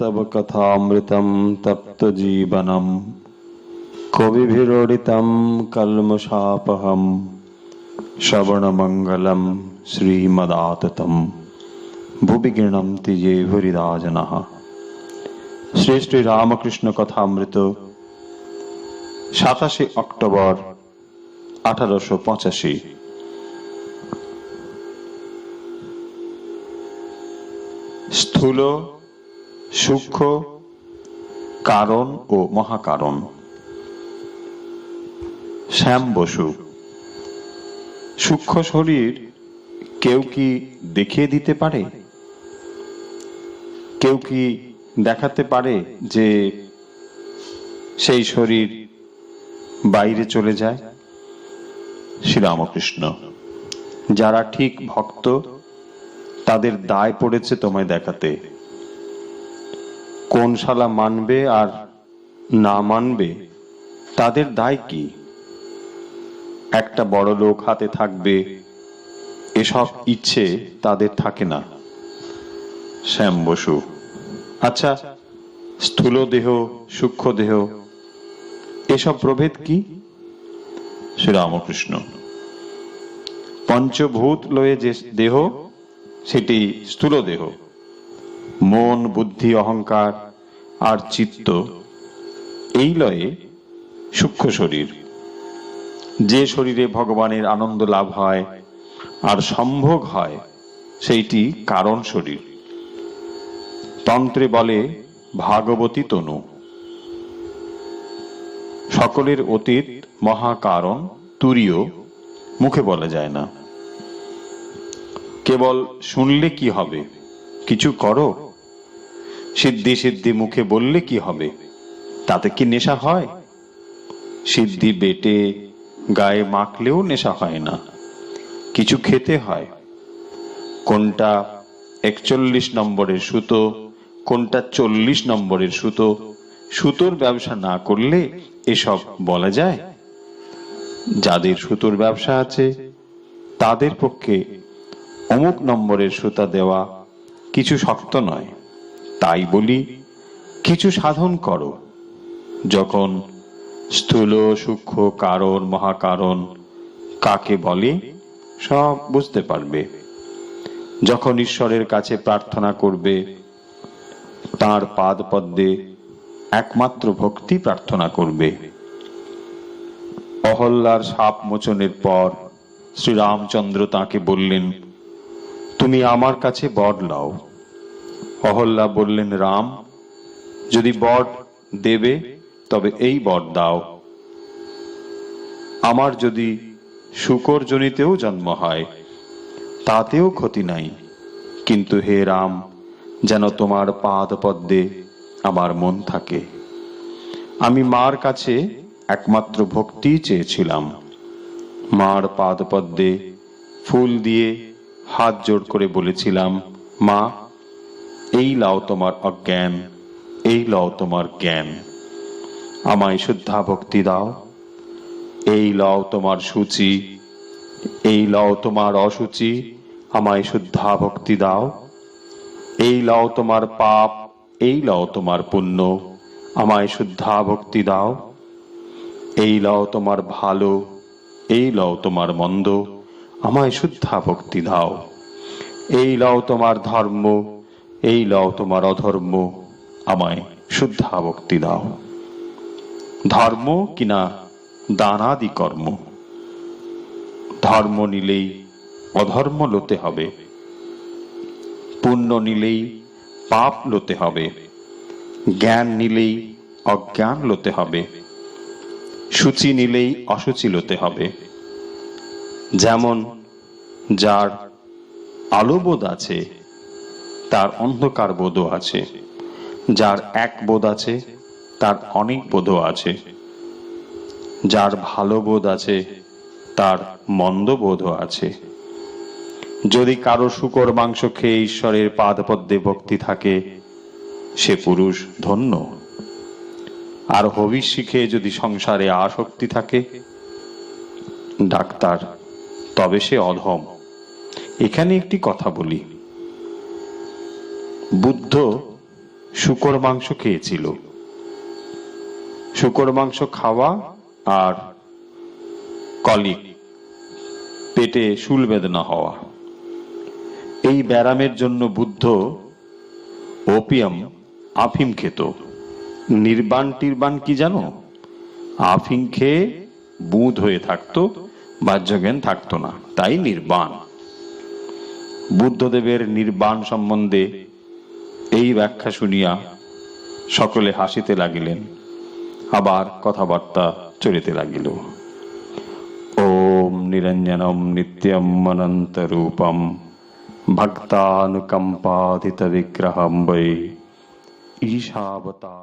কথামৃতম তপ্ত জীবনম কবিভিরোড়িতম কলমশাপহম শ্রবণমঙ্গলম শ্রীমদাততম ভুবি গৃণন্তি যে হরিদা জনঃ শ্রী শ্রী রামকৃষ্ণ কথামৃত সাতাশে অক্টোবর আঠারোশো পঁচাশি। স্থূল সূক্ষ্ম কারণ ও মহাকারণ। শ্যাম বসু, সূক্ষ্ম শরীর কেউ কি দেখিয়ে দিতে পারে? কেউ কি দেখাতে পারে যে সেই শরীর বাইরে চলে যায়? শ্রীরামকৃষ্ণ, যারা ঠিক ভক্ত, তাদের দায় পড়েছে তোমায় দেখাতে। কোন শালা মানবে আর না মানবে? তাদের দায় কি? একটা বড় লোক হাতে থাকবে, এসব ইচ্ছে তাদের থাকে না। শ্যাম বসু আচ্ছা স্থূল দেহ, সূক্ষ্ম দেহ, এসব প্রভেদ কি? শ্রীরামকৃষ্ণ পঞ্চভূত লয়ে যে দেহ, সেটি স্থূল দেহ। মন, বুদ্ধি, অহংকার আর চিত্ত এই লয়ে সূক্ষ্ম শরীর। যে শরীরে ভগবানের আনন্দ লাভ হয় আর সম্ভোগ হয়, সেইটি কারণ শরীর। তন্ত্রে বলে ভাগবতী তনু। সকলের অতীত মহাকারণ তুরীয়, মুখে বলা যায় না। কেবল শুনলে কি হবে? কিছু করো? সিদ্ধি সিদ্ধি মুখে বললে কি হবে? তাতে কি নেশা হয়? সিদ্ধি বেটে গায়ে মাখলেও নেশা হয় না। কিছু খেতে হয়। কোনটা একচল্লিশ নম্বরের সুতো, কোনটা চল্লিশ নম্বরের সুতো? সুতোর ব্যবসা না করলে এসব বলা যায়? যাদের সুতোর ব্যবসা আছে, তাদের পক্ষে অমুক নম্বরের সুতা দেওয়া কিছু শক্ত নয়। তাই বলি, কিছু সাধন করো। যখন স্থূল, সূক্ষ্ম কারণ, মহাকারণ কাকে বলে, সব বুঝতে পারবে। যখন ঈশ্বরের কাছে প্রার্থনা করবে, তার পাদ পদ্মে একমাত্র ভক্তি প্রার্থনা করবে। অহল্লার সাপ মোচনের পর শ্রীরামচন্দ্র তাকে বললেন, তুমি আমার কাছে বর লাও অহল্লা বললেন, রাম, যদি বট দেবে, তবে এই বট দাও। আমার যদি শুকর জনিতেও জন্ম হয়, তাতেও ক্ষতি নাই। কিন্তু হে রাম, যেন তোমার পাদ পদ্মে আমার মন থাকে। আমি মার কাছে একমাত্র ভক্তি চেয়েছিলাম। মার পাদ পদ্মে ফুল দিয়ে হাত জোড় করে বলেছিলাম, মা এই লাও তোমার অজ্ঞান, এই লও তোমার জ্ঞান। আমায় শুদ্ধা ভক্তি দাও। এই লও তোমার সূচি, এই লও তোমার অসুচি, আমায় শুদ্ধা ভক্তি দাও। এই লও তোমার পাপ, এই লও তোমার পুণ্য, আমায় শুদ্ধা ভক্তি দাও। এই লও তোমার ভালো, এই লও তোমার মন্দ, আমায় শুদ্ধা ভক্তি দাও। এই লও তোমার ধর্ম এই লও তোমার অধর্ম, আমায় শুদ্ধা ভক্তি দাও। ধর্ম কিনা দানাদি কর্ম, ধর্ম নিলেই অধর্ম লোতে হবে, পুণ্য নিলেই পাপ লোতে হবে, জ্ঞান নিলেই অজ্ঞান লোতে হবে, সূচি নিলেই অসুচি লোতে হবে। যেমন যার আলোবোধ আছে তার অন্ধকার বোধও আছে। যার এক বোধ আছে, তার অনেক বোধও আছে। যার ভালো বোধ আছে, তার মন্দ বোধও আছে। যদি কারও শুকর মাংস খেয়ে ঈশ্বরের পাদপদ্মে ভক্তি থাকে, সে পুরুষ ধন্য। আর হবিষ শিখে যদি সংসারে আসক্তি থাকে, ডাক্তার, তবে সে অধম। এখানে একটি কথা বলি। বুদ্ধ শুকর মাংস খেয়েছিল। শুকর মাংস খাওয়া আর কলিক পেটে শুল বেদনা হওয়া। এই ব্যারামের জন্য বুদ্ধ ওপিয়াম, আফিম খেত। নির্বাণ টির্বাণ কি জানো? আফিম খেয়ে বুধ হয়ে থাকতো, বাহ্যজ্ঞান থাকতো না, তাই নির্বাণ। বুদ্ধদেবের নির্বাণ সম্বন্ধে এই ব্যাখ্যা শুনিয়া সকলে হাসিতে লাগিলেন, আবার কথাবার্তা চলিতে লাগিল। ওম নিরঞ্জনম নিত্যম অনন্ত রূপম ভক্তানুকম্পাধিত বিগ্রহম বৈ ঈশাবতার।